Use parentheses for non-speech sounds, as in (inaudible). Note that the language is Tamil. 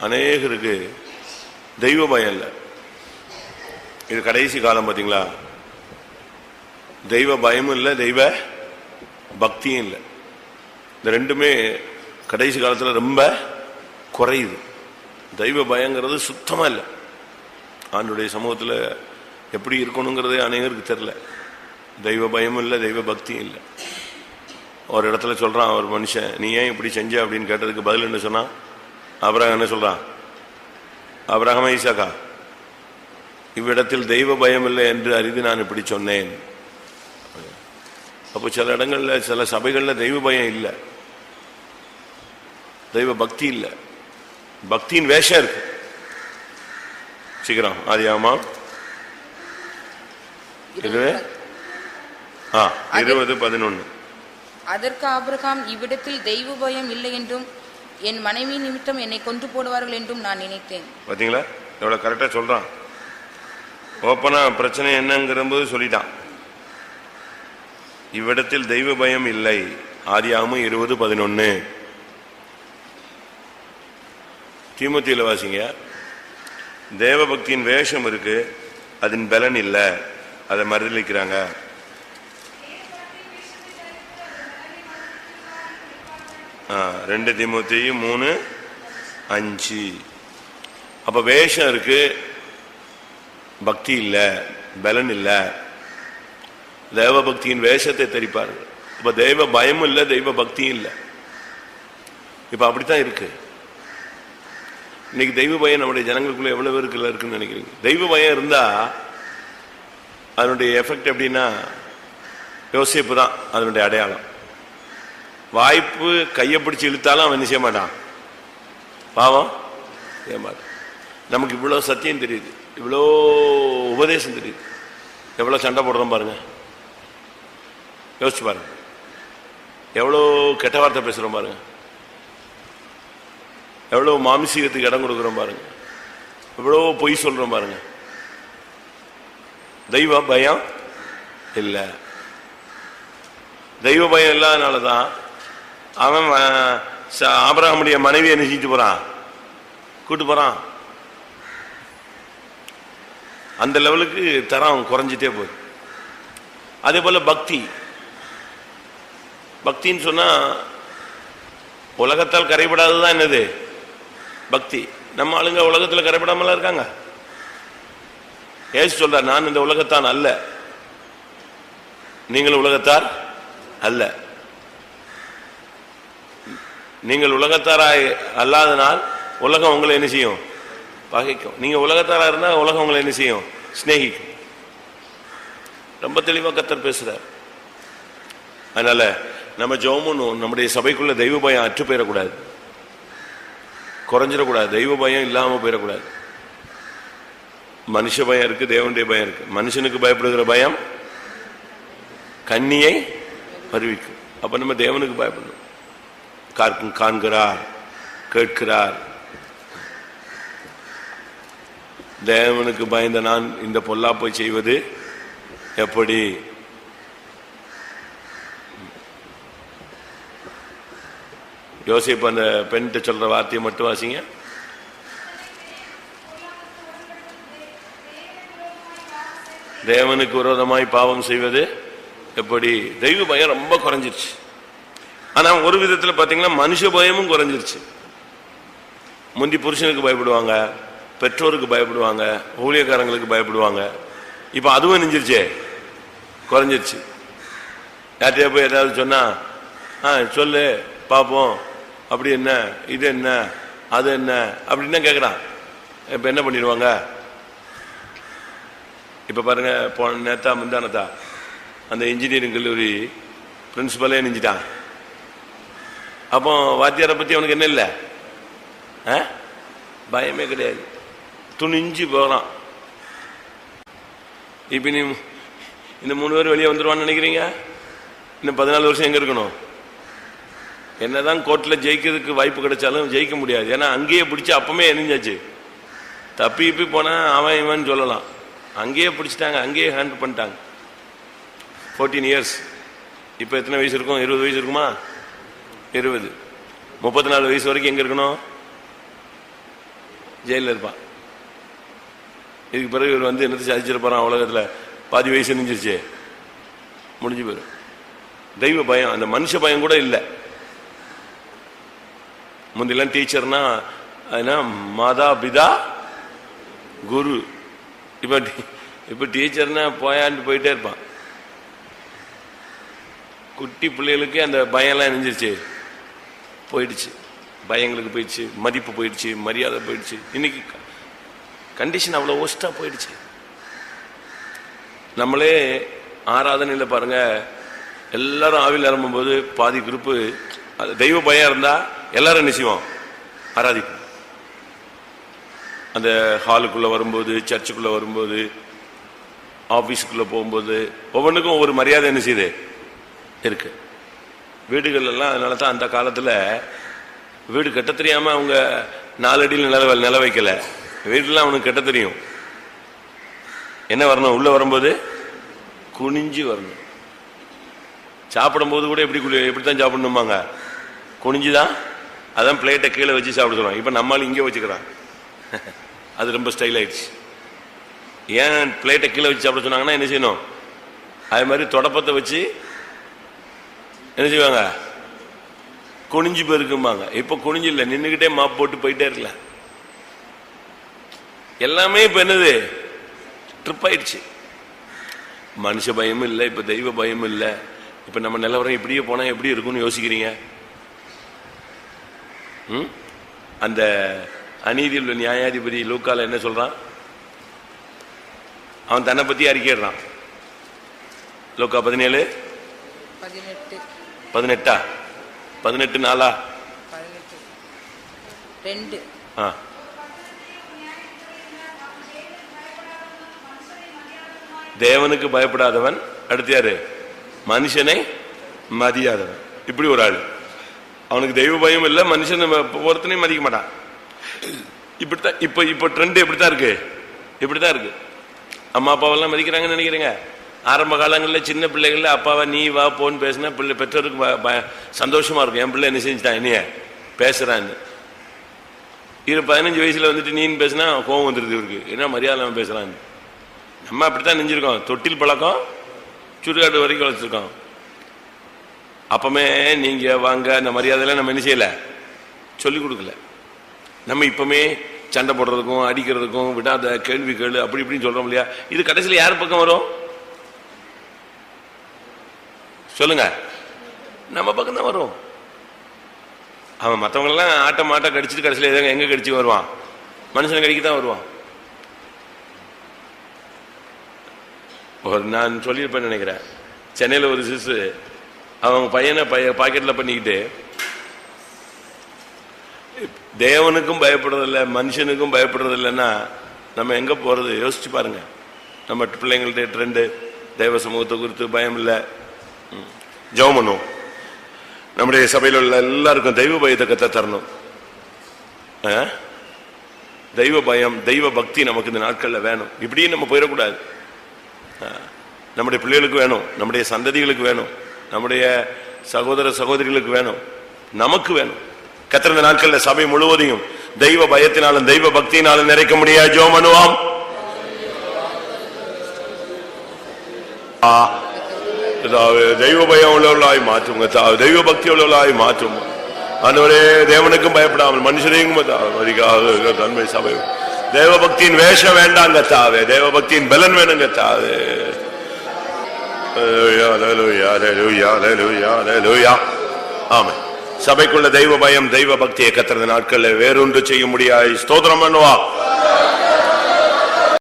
அநேகருக்கு தெய்வ பயம் இல்லை. இது கடைசி காலம் பார்த்தீங்களா தெய்வ பயமும் இல்லை தெய்வ பக்தியும் இல்லை. இந்த ரெண்டுமே கடைசி காலத்தில் ரொம்ப குறையுது. தெய்வ பயங்கிறது சுத்தமா இல்லை. ஆண்டுடைய சமூகத்தில் எப்படி இருக்கணுங்கிறதே அநேகருக்கு தெரில தெய்வ பயமும் இல்லை தெய்வ பக்தியும் இல்லை. ஒரு இடத்துல சொல்றான் ஒரு மனுஷன் நீ ஏன் இப்படி செஞ்ச? அப்படின்னு கேட்டதுக்கு பதில் என்ன சொன்னால் அபிரகம் என்ன சொல்றான்? அபிரகம் ஈசாக்கா இவ்விடத்தில் தெய்வ பயம் இல்லை என்று அறிந்து நான் இப்படி சொன்னேன். அப்போ சில இடங்கள்ல சில சபைகள்ல தெய்வ பயம் இல்லை. தெய்வ பக்தி இல்லை. பக்தியின் வேஷம் இருக்கு. சீக்கிரம் ஆதியாமா இருபது ஆ இருபது பதினொன்னு. அதற்கு ஆபிரகாம் இவ்விடத்தில் தெய்வ பயம் இல்லை என்றும் என் மனைவி நிமித்தம் என்னை கொன்று போடுவார்கள் என்றும் நான் நினைத்தேன். பாத்தீங்களா? எவ்வளவு கரெக்டா சொல்றான். ஓப்பனா பிரச்சனை என்னங்கிறபோது சொல்லிட்டான். இவ்விடத்தில் தெய்வ பயம் இல்லை. ஆதியாமும் இருபது பதினொன்னு. திமுத்தியில் வாசிங்க. தேவபக்தியின் வேஷம் இருக்கு. அதன் பலன் இல்லை. அதை மறுதளிக்கிறாங்க ரெண்டு திமுத்தையும் மூணு அஞ்சு அப்போ வேஷம் இருக்கு பக்தி இல்லை பலன் இல்ல தெய்வ பக்தியின் வேஷத்தை தெரிப்பார்கள் இப்ப தெய்வ பயமும் இல்ல தெய்வ பக்தியும் இல்ல இப்போ அப்படித்தான் இருக்கு இன்னைக்கு தெய்வ பயம் நம்முடைய ஜனங்களுக்குள்ள எவ்வளவு பேருக்குள்ள இருக்குன்னு நினைக்கிறீங்க தெய்வ பயம் இருந்தா அதனுடைய எஃபெக்ட் எப்படின்னா யோசிப்பு தான் அதனுடைய அடையாளம் வாய்ப்பு கையை பிடிச்சி இழுத்தாலும் அவன் என்ன செய்ய மாட்டான்? பாவம்? செய்ய மாட்டான். நமக்கு இவ்வளோ சத்தியம் தெரியுது. இவ்வளோ உபதேசம் தெரியுது. எவ்வளோ சண்டை போடுறோம் பாருங்க. யோசிச்சு பாருங்க. எவ்வளோ கெட்ட வார்த்தை பேசுகிறோம் பாருங்க. எவ்வளோ மாமிசீகத்துக்கு இடம் கொடுக்குறோம் பாருங்க. எவ்வளோ பொய் சொல்கிறோம் பாருங்க. தெய்வ பயம்? இல்லை. தெய்வ பயம் இல்லாதனால தான் அவன் ஆபரகமுடைய ச- மனைவியை என்ன போறான். கூட்டு போறான். அந்த லெவலுக்கு தரம் குறைஞ்சிட்டே போகுது. அதே போல பக்தி. பக்தின்னு சொன்னா உலகத்தால் கரைபடாததுதான் என்னது? பக்தி. நம்ம ஆளுங்க உலகத்துல கரைபடாமலாம் இருக்காங்க? ஏசு சொல்றார் நான் இந்த உலகத்தான் அல்ல. நீங்கள் உலகத்தார் அல்ல. நீங்கள் உலகத்தாராய் அல்லாதனால் உலகம் உங்களை என்ன செய்யும்? பகைக்கும். நீங்க உலகத்தாரா இருந்தா உலகம் உங்களை என்ன செய்யும்? சிநேகிக்கும். ரொம்ப தெளிவா கத்தர் பேசுகிறார் அதனால நம்ம ஜோமுன்னு நம்முடைய சபைக்குள்ள தெய்வ பயம் அற்று போயிடக்கூடாது. குறைஞ்சிடக்கூடாது. தெய்வ பயம் இல்லாம போயிடக்கூடாது. மனுஷ பயம் இருக்கு தேவனுடைய பயம் இருக்கு. மனுஷனுக்கு பயப்படுகிற பயம் கண்ணியை வருவிக்கும் அப்ப நம்ம தேவனுக்கு பயப்படணும். கார்க்கும் காண்கிறார் கேட்கிறார். தேவனுக்கு பயந்த நான் இந்த பொல்லாப்பை செய்வது எப்படி? யோசிப்பு அந்த பெண்கிட்ட சொல்ற வார்த்தையை மட்டும் வாசிங்க. தேவனுக்கு விரோதமாய் பாவம் செய்வது எப்படி? தெய்வ பயம் ரொம்ப குறைஞ்சிருச்சு. ஆனா ஒரு விதத்துல பாத்தீங்கன்னா மனுஷ பயமும் குறைஞ்சிருச்சு. முந்தி புருஷனுக்கு பயப்படுவாங்க பெற்றோருக்கு பயப்படுவாங்க ஊழியக்காரங்களுக்கு பயப்படுவாங்க. இப்ப அதுவும் நெஞ்சிருச்சே குறைஞ்சிருச்சு. யார்கிட்டயா போய் ஏதாவது சொன்னா ஆ சொல்லு பார்ப்போம் அப்படி என்ன இது என்ன அது என்ன? அப்படின்னு கேட்குறான் இப்ப என்ன பண்ணிடுவாங்க? இப்ப பாருங்க போன நேத்தா முந்தானத்தா அந்த இன்ஜினியரிங் கல்லூரி பிரின்சிபலே நெஞ்சிட்டான் அப்போ வாத்தியாரை பத்தி அவனுக்கு என்ன இல்லை? ஆ? பயமே கிடையாது. துணிஞ்சு போகிறான் இப்ப நீ இந்த மூணு பேர் வெளியே வந்துருவான்னு நினைக்கிறீங்க? இன்னும் பதினாலு வருஷம் எங்க இருக்கணும்? என்னதான் கோர்ட்ல ஜெயிக்கிறதுக்கு வாய்ப்பு கிடைச்சாலும் ஜெயிக்க முடியாது. ஏன்னா அங்கேயே பிடிச்சி அப்பமே எரிஞ்சாச்சு. தப்பி இப்பி போனா அவன் இவன் சொல்லலாம். அங்கேயே பிடிச்சிட்டாங்க அங்கேயே ஹேண்டில் பண்ணிட்டாங்க. ஃபோர்டீன் இயர்ஸ் இப்போ எத்தனை வயசு இருக்கும்? இருபது வயசு இருக்குமா? இருபது. முப்பத்தி நாலு வயசு வரைக்கும் எங்க இருக்கணும்? ஜெயிலில் இருப்பான். இதுக்கு பிறகு இவர் வந்து என்னத்தை சாதிச்சிருப்பாரான் உலகத்தில்? பாதி வயசு நெஞ்சிருச்சு முடிஞ்சு போயிடும் தெய்வ பயம் அந்த மனுஷ பயம் கூட இல்லை. முந்திலாம் டீச்சர்னா அதுனா மாதா பிதா குரு. இப்ப இப்ப டீச்சர்னா போயாண்டு போயிட்டே இருப்பான். குட்டி பிள்ளைகளுக்கு அந்த பயம்லாம் நினைஞ்சிருச்சு போயிடுச்சு. பயங்களுக்கு போயிடுச்சு மதிப்பு போயிடுச்சு மரியாதை போயிடுச்சு. இன்னைக்கு கண்டிஷன் அவ்வளோ ஒஸ்டா போயிடுச்சு. நம்மளே ஆராதனையில் பாருங்க எல்லாரும் ஆவில் நிரம்பும்போது பாதி குரூப்பு அது தெய்வ பயம் இருந்தா எல்லாரும் என்ன செய்வோம்? ஆராதிப்போம். அந்த ஹாலுக்குள்ள வரும்போது சர்ச்சுக்குள்ளே வரும்போது ஆஃபீஸுக்குள்ளே போகும்போது ஒவ்வொன்றுக்கும் ஒவ்வொரு மரியாதை என்ன செய்யுது? இருக்கு. வீடுகளெல்லாம் அதனால தான் அந்த காலத்தில் வீடு கட்ட தெரியாமல் அவங்க நாலடியில் நில நில வைக்கலை. வீடுலாம் அவனுக்கு கட்ட தெரியும். என்ன வரணும்? உள்ளே வரும்போது குனிஞ்சு வரணும். சாப்பிடும்போது கூட எப்படி குளி- எப்படித்தான் சாப்பிடணுமாங்க குனிஞ்சுதான் அதான் பிளேட்டை கீழே வச்சு சாப்பிட சொல்லுவாங்க. இப்போ நம்மளால் இங்கே வச்சுக்கிறான். (laughs) அது ரொம்ப ஸ்டைல் ஆயிடுச்சு. ஏன் பிளேட்டை கீழே வச்சு சாப்பிட சொன்னாங்கன்னா என்ன செய்யணும்? அது மாதிரி தொடப்பத்தை வச்சு என்ன செய்வாங்க? குனிஞ்சு போயிருக்குமாங்க இப்போ குனிஞ்சு இல்லை நின்றுக்கிட்டே மாப் போட்டு போயிட்டே இருக்கல. எல்லாமே இப்போ என்னது? ட்ரிப் ஆயிடுச்சு. மனுஷ பயமும் இல்லை இப்ப தெய்வ பயமும் இல்லை. இப்ப நம்ம நிலவரம் இப்படியே போனா எப்படி இருக்கும்னு யோசிக்கிறீங்க? அந்த அநீதியில் உள்ள நியாயாதிபதி லூக்கால என்ன சொல்றான்? அவன் தன்னை பத்தி அறிக்கைடுறான் லூக்கா பதினேழு? பதினெட்டு. பதினெட்டா? பதினெட்டு நாளா? ரெண்டு. ஆ. தேவனுக்கு பயப்படாதவன் அடுத்து யாரு? மனுஷனை மதியாதவன். இப்படி ஒரு ஆள். அவனுக்கு தெய்வ பயம் இல்லை மனுஷனை ஒருத்தனையும் மதிக்க மாட்டான். இப்படித்தான் இப்ப இப்ப ட்ரெண்ட் எப்படித்தான் இருக்கு. இப்படித்தான் இருக்கு. அம்மா அப்பாவெல்லாம் மதிக்கிறாங்கன்னு நினைக்கிறீங்க? ஆரம்ப காலங்களில் சின்ன பிள்ளைகளில் அப்பாவை நீ வா போன்னு பேசினா பிள்ளை பெற்றோருக்கு சந்தோஷமா இருக்கும். என் பிள்ளை என்ன செஞ்சுட்டான் என்னைய பேசுறான்னு. இரு பதினஞ்சு வயசுல வந்துட்டு நீன்னு பேசினா கோவம் வந்துருது இவருக்கு. என்ன மரியாதை அவன் பேசுறான்னு. நம்ம அப்படித்தான் நெஞ்சிருக்கோம். தொட்டில் பழக்கம் சுடுகாடு வரைக்கும் வளர்த்துருக்கோம். அப்பமே நீங்க வாங்க அந்த மரியாதையெல்லாம் நம்ம என்ன செய்யல? சொல்லிக் கொடுக்கல. நம்ம இப்பமே சண்டை போடுறதுக்கும் அடிக்கிறதுக்கும் விடாத கேள்வி கேளு அப்படி இப்படின்னு சொல்றோம் இல்லையா? இது கடைசியில் யார் பக்கம் வரும்? சொல்லுங்க. நம்ம பக்கம் தான் வரும். அவன் மற்றவங்களெல்லாம் ஆட்ட ஆட்டம் கடிச்சிட்டு கடைசியில் எதாவது எங்கே கடிச்சு வருவான்? மனுஷனை கடிக்க தான் வருவான். ஒரு நான் சொல்லியிருப்பேன்னு நினைக்கிறேன். சென்னையில் ஒரு சிசு அவங்க பையனை பைய பாக்கெட்டில் பண்ணிக்கிட்டு தேவனுக்கும் பயப்படுறதில்ல மனுஷனுக்கும் பயப்படுறதில்லைன்னா நம்ம எங்கே போகிறது யோசிச்சு பாருங்கள் நம்ம பிள்ளைங்கள்ட்ட ட்ரெண்டு தெய்வ சமூகத்தை குறித்து பயம் இல்லை. ஜெபம் பண்ணுவோம் நம்முடைய சபையில் உள்ள எல்லாருக்கும் தெய்வ பயத்தை கத்த தரணும். ஆ? தெய்வ பயம் தெய்வ பக்தி நமக்கு இந்த நாட்களில் வேணும். இப்படியும் நம்ம போயிடக்கூடாது. நம்முடைய பிள்ளைகளுக்கு வேணும் நம்முடைய சந்ததிகளுக்கு வேணும் நம்முடைய சகோதர சகோதரிகளுக்கு வேணும் நமக்கு வேணும். கத்திரந்த நாட்களில் சபை முழுவதையும் தெய்வ பயத்தினாலும் தெய்வ பக்தியினாலும் நிறைக்க முடியாது. ஜோம் பண்ணுவாம் ஆ. தெய்வ பயம் உள்ளவர்களாய் மாற்றுங்க தெய்வ பக்தி உள்ளவர்களாய் மாற்றும் ஆண்டவரே தேவனுக்கும் பயப்படாமல் மனுஷனையும் தன்மை சபை தேவ பக்தியின் வேஷம் வேண்டாங்க தாவே தேவ பக்தியின் பலன் வேணுங்க தாவே Hallelujah, சபைக்குள்ள தெய்வ பயம் தெய்வ பக்தியை கத்துறது நாட்கள்ல வேறொன்று செய்ய முடியாது ஸ்தோத்திரம் பண்ணுவா